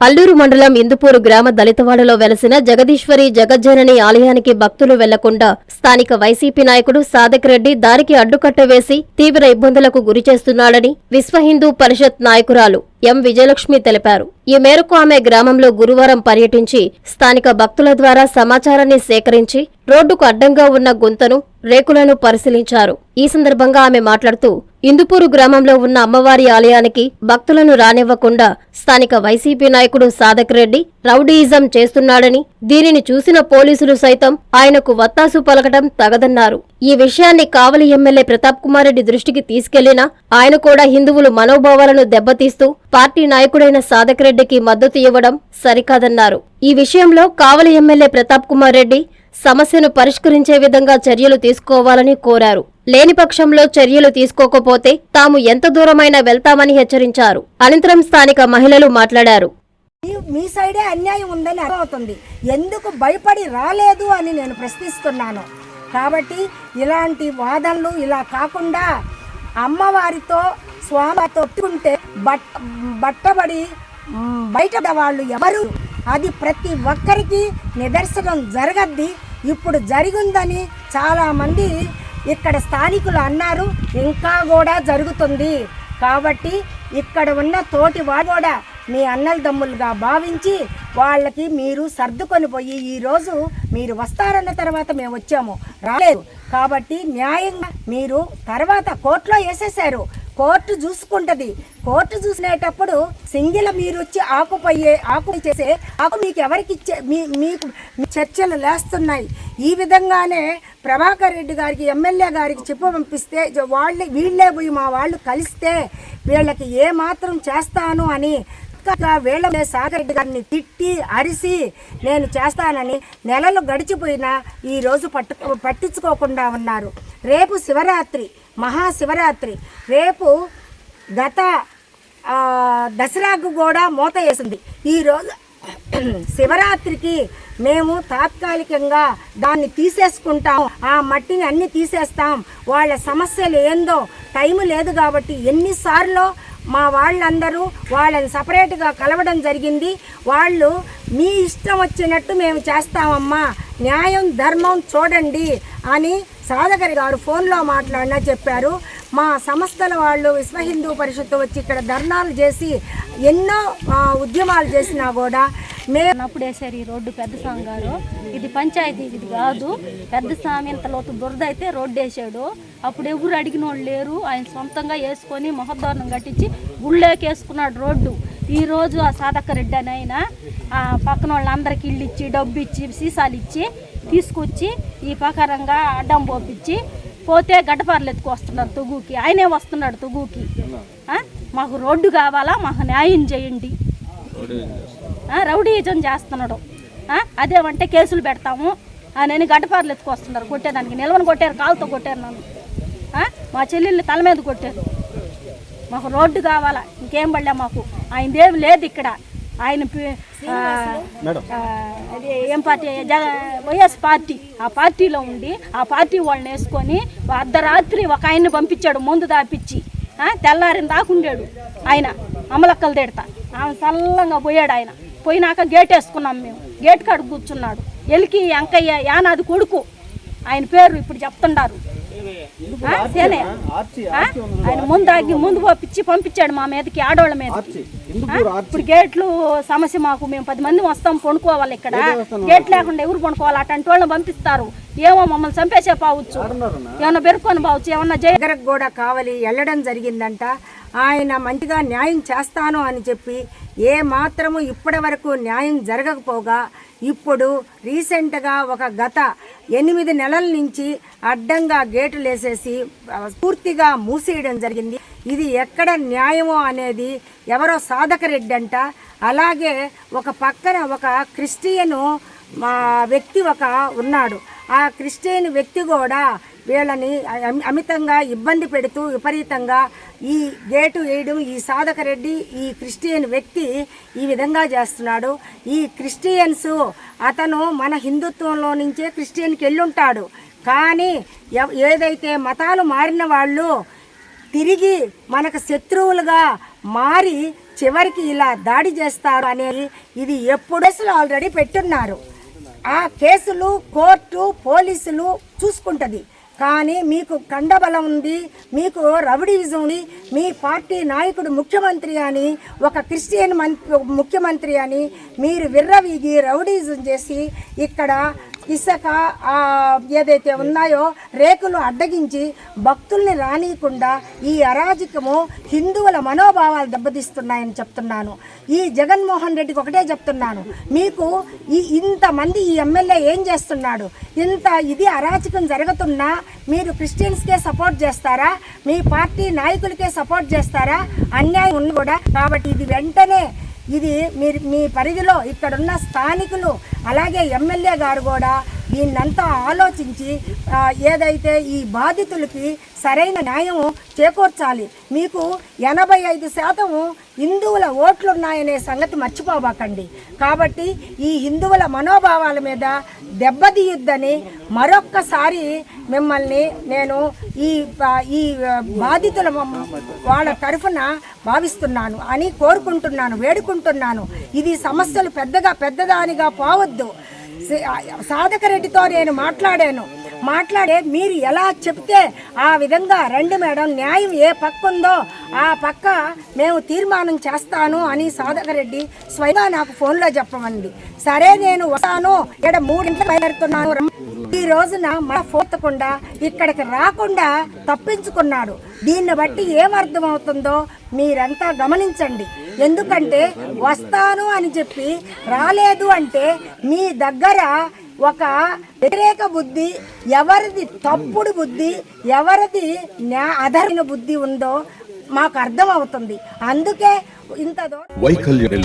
అల్లూరు మండలం ఇందుపూరు గ్రామ దళితవాడలో వెలసిన జగదీశ్వరి జగజ్జనని ఆలయానికి భక్తులు వెళ్ళకుండా స్థానిక వైసీపీ నాయకుడు సాదక్ రెడ్డి దారికి అడ్డుకట్ట వేసి తీవ్ర ఇబ్బందులకు గురి చేస్తున్నాడని విశ్వ హిందూ పరిషత్ నాయకురాలు ఎం విజయలక్ష్మి తెలిపారు. ఈ మేరకు ఆమె గ్రామంలో గురువారం పర్యటించి స్థానిక భక్తుల ద్వారా సమాచారాన్ని సేకరించి రోడ్డుకు అడ్డంగా ఉన్న గుంతను రేకులను పరిశీలించారు. ఈ సందర్భంగా ఆమె మాట్లాడుతూ ఇందుపూరు గ్రామంలో ఉన్న అమ్మవారి ఆలయానికి భక్తులను రానివ్వకుండా స్థానిక వైసీపీ నాయకుడు సాధక్ రెడ్డి రౌడీయిజం చేస్తున్నాడని దీనిని చూసిన పోలీసులు సైతం ఆయనకు వత్తాసు పలకటం తగదన్నారు. ఈ విషయాన్ని కావలి ఎమ్మెల్యే ప్రతాప్ కుమార్ రెడ్డి దృష్టికి తీసుకెళ్ళినా ఆయన కూడా హిందువులు మనోభావాలను దెబ్బతీస్తూ పార్టీ నాయకుడైన సాధక్ రెడ్డికి మద్దతు ఇవ్వడం సరికాదన్నారు. ఈ విషయంలో కావలి ఎమ్మెల్యే ప్రతాప్ కుమార్ రెడ్డి సమస్యను పరిష్కరించే విధంగా చర్యలు తీసుకోవాలని కోరారు. లేని పక్షంలో చర్యలు తీసుకోకపోతే తాము ఎంత దూరమైనా వెళ్తామని హెచ్చరించారు. అనంతరం స్థానిక మహిళలు మాట్లాడారు. మీ- మీ సైడే అన్యాయం ఉందని అర్థమవుతుంది. ఎందుకు భయపడి రాలేదు అని నేను ప్రశ్నిస్తున్నాను. కాబట్టి ఇలాంటి వాదనలు ఇలా కాకుండా అమ్మవారితో స్వామితో ఒప్పుకుంటే బట్ట బట్టబడి బయట వాళ్ళు ఎవరు? అది ప్రతి ఒక్కరికి నిదర్శనం జరగద్ది. ఇప్పుడు జరిగిందని చాలామంది ఇక్కడ స్థానికులు అన్నారు ఇంకా కూడా జరుగుతుంది. కాబట్టి ఇక్కడ ఉన్న తోటి వాడు కూడా మీ అన్నల దమ్ములుగా భావించి వాళ్ళకి మీరు సర్దుకొని పోయి ఈరోజు మీరు వస్తారన్న తర్వాత మేము వచ్చాము. రాలేదు. కాబట్టి న్యాయంగా మీరు తర్వాత కోర్టులో వేసేసారు కోర్టు చూసుకుంటది. కోర్టు చూసినేటప్పుడు సింగిల్ మీరు వచ్చి ఆకుపోయే ఆకు చేసే ఆకు మీకు ఎవరికి ఇచ్చే మీ మీకు చర్చలు లేస్తున్నాయి. ఈ విధంగానే ప్రభాకర్ రెడ్డి గారికి ఎమ్మెల్యే గారికి చెప్పు పంపిస్తే జ- వాళ్ళే వీళ్ళే పోయి మా వాళ్ళు కలిస్తే వీళ్ళకి ఏ మాత్రం చేస్తాను అని ఇంకా వీళ్ళ సాగర్ రెడ్డి గారిని తిట్టి అరిసి నేను చేస్తానని నెలలు గడిచిపోయినా ఈరోజు పట్టు పట్టించుకోకుండా ఉన్నారు. రేపు శివరాత్రి మహాశివరాత్రి. రేపు గత దసరాకు కూడా మూత వేసింది. ఈరోజు శివరాత్రికి మేము తాత్కాలికంగా దాన్ని తీసేసుకుంటాం ఆ మట్టిని అన్ని తీసేస్తాం. వాళ్ళ సమస్యలు ఏందో టైం లేదు కాబట్టి ఎన్నిసార్లు మా వాళ్ళందరూ వాళ్ళని సపరేట్గా కలవడం జరిగింది. వాళ్ళు మీ ఇష్టం వచ్చినట్టు మేము చేస్తామమ్మా. న్యాయం ధర్మం చూడండి అని సాధకరి గారు ఫోన్లో మాట్లాడినా చెప్పారు. మా సంస్థల వాళ్ళు విశ్వ హిందూ పరిషత్తు వచ్చి ఇక్కడ ధర్నాలు చేసి ఎన్నో ఉద్యమాలు చేసినా కూడా మే అప్పుడు ఈ రోడ్డు పెద్ద స్వామి గారు. ఇది పంచాయతీ ఇది కాదు. పెద్ద స్వామి ఇంత లోతు బురద అయితే రోడ్డు వేసాడు అప్పుడు ఎవరు అడిగిన వాళ్ళు లేరు. ఆయన సొంతంగా వేసుకొని మహద్వారం కట్టించి గుళ్ళోకి వేసుకున్నాడు రోడ్డు. ఈరోజు ఆ సాధక రెడ్డి అని ఆయన ఆ పక్కన వాళ్ళందరికీ ఇల్లు ఇచ్చి డబ్బు ఇచ్చి సీసాలు ఇచ్చి తీసుకొచ్చి ఈ ప్రకారంగా అడ్డం పోపించి పోతే గడ్డపారలు ఎత్తుకొస్తున్నారు తుగుకి. ఆయనే వస్తున్నాడు తుగుకి. మాకు రోడ్డు కావాలా? మాకు న్యాయం చేయండి. రౌడీజం చేస్తున్నాడు. అదేమంటే కేసులు పెడతాము. అని గడ్డపారలు ఎత్తుకొస్తున్నారు. కొట్టేదానికి నిల్వను కొట్టారు కాలుతో కొట్టారు నన్ను. మా చెల్లెళ్ళు తల మీద కొట్టారు. మాకు రోడ్డు కావాలా? ఇంకేం పడలే మాకు. ఆయనదేమి లేదు ఇక్కడ. ఆయన ఏం పార్టీ? YS party. ఆ పార్టీలో ఉండి ఆ పార్టీ వాళ్ళని వేసుకొని అర్ధరాత్రి ఒక ఆయన్ని పంపించాడు ముందు దాపిచ్చి తెల్లారిన దాకుండాడు ఆయన. అమలక్కలు తిడతా. ఆమె చల్లంగా పోయాడు ఆయన. పోయినాక గేట్ వేసుకున్నాం మేము. గేట్ కాడ కూర్చున్నాడు. ఎలికి అంకయ్య యానాది కొడుకు. ఆయన పేరు ఇప్పుడు చెప్తుండారు. సేనే? ఆయన ముందు ఆగి ముందు పంపించి పంపించాడు మా మీదకి ఆడవాళ్ళ మీదకి ఆ? ఇప్పుడు గేట్లు సమస్య మాకు మేము పది మంది వస్తాం కొనుక్కోవాలి ఇక్కడ. గేట్ లేకుండా ఎవరు కొనుక్కోవాలి అటువంటి వాళ్ళని పంపిస్తారు. ఏమో మమ్మల్ని చంపేసే పావచ్చు. ఏమన్నా పెరుక్కొని పావచ్చు ఏమన్నా జయ దగ్గరకు కూడా కావాలి వెళ్ళడం జరిగిందంట. ఆయన మంచిగా న్యాయం చేస్తాను అని చెప్పి ఏ మాత్రము ఇప్పటి వరకు న్యాయం జరగకపోగా ఇప్పుడు రీసెంట్గా ఒక గత ఎనిమిది నెలల నుంచి అడ్డంగా గేట్లు వేసేసి పూర్తిగా మూసేయడం జరిగింది. ఇది ఎక్కడ న్యాయమో అనేది ఎవరో సాధకరెడ్డి అంట. అలాగే ఒక పక్కన ఒక క్రిస్టియను మా వ్యక్తి ఒక ఉన్నాడు. ఆ క్రిస్టియన్ వ్యక్తి కూడా వీళ్ళని అమి- అమితంగా ఇబ్బంది పెడుతూ విపరీతంగా ఈ గేటు వేయడం ఈ సాధక రెడ్డి ఈ క్రిస్టియన్ వ్యక్తి ఈ విధంగా చేస్తున్నాడు. ఈ క్రిస్టియన్స్ అతను మన హిందుత్వంలో నుంచే క్రిస్టియన్కి వెళ్ళుంటాడు. కానీ ఏదైతే మతాలు మారిన వాళ్ళు తిరిగి మనకు శత్రువులుగా మారి చివరికి ఇలా దాడి చేస్తారు అనేది ఇది ఎప్పుడసలు ఆల్రెడీ పెట్టున్నారు. ఆ కేసులు కోర్టు పోలీసులు చూసుకుంటుంది. కానీ మీకు కండబలం ఉంది మీకు రవిడిజం ఉంది మీ పార్టీ నాయకుడు ముఖ్యమంత్రి అని ఒక క్రిస్టియన్ మం ముఖ్యమంత్రి అని మీరు విర్రవీగి రౌడీజం చేసి ఇక్కడ ఇసుక ఏదైతే ఉన్నాయో రేకులు అడ్డగించి భక్తుల్ని రానియకుండా ఈ అరాజకము హిందువుల మనోభావాలు దెబ్బతీస్తున్నాయని చెప్తున్నాను. ఈ జగన్మోహన్ రెడ్డికి ఒకటే చెప్తున్నాను. మీకు ఈ ఇంతమంది ఈ ఎమ్మెల్యే ఏం చేస్తున్నాడు? ఇంత ఇది అరాచకం జరుగుతున్నా మీరు క్రిస్టియన్స్కే సపోర్ట్ చేస్తారా? మీ పార్టీ నాయకులకే సపోర్ట్ చేస్తారా? అన్యాయం ఉంది కూడా. కాబట్టి ఇది వెంటనే ఇది మీరు మీ పరిధిలో ఇక్కడున్న స్థానికులు అలాగే ఎమ్మెల్యే గారు కూడా దీన్నంతా ఆలోచించి ఏదైతే ఈ బాధితులకి సరైన న్యాయం చేకూర్చాలి. మీకు ఎనభై ఐదు శాతం హిందువుల ఓట్లున్నాయనే సంగతి మర్చిపోబాకండి. కాబట్టి ఈ హిందువుల మనోభావాల మీద దెబ్బతీయొద్దని మరొక్కసారి మిమ్మల్ని నేను ఈ ఈ బాధితుల వాళ్ళ తరఫున భావిస్తున్నాను అని కోరుకుంటున్నాను వేడుకుంటున్నాను. ఇది సమస్యలు పెద్దగా పెద్దదానిగా పోవద్దు. సాధక రెడ్డితో నేను మాట్లాడాను. మాట్లాడే మీరు ఎలా చెప్తే ఆ విధంగా రండి మేడం న్యాయం ఏ పక్క ఉందో ఆ పక్క మేము తీర్మానం చేస్తాను అని సాధకరెడ్డి స్వయంగా నాకు ఫోన్లో చెప్పమండి సరే నేను వస్తాను. ఇక్కడ మూడింటికి బయలుదేరుతున్నాను. ఈ రోజున మన పోతకుండా ఇక్కడికి రాకుండా తప్పించుకున్నాడు. దీన్ని బట్టి ఏమర్థం అవుతుందో మీరంతా గమనించండి. ఎందుకంటే వస్తాను అని చెప్పి రాలేదు అంటే మీ దగ్గర ఒక వ్యతిరేక బుద్ధి ఎవరిది తప్పుడు బుద్ధి ఎవరిది అధరిన బుద్ధి ఉందో మాకు అర్థం అవుతుంది అందుకే ఇంత వైకల్యం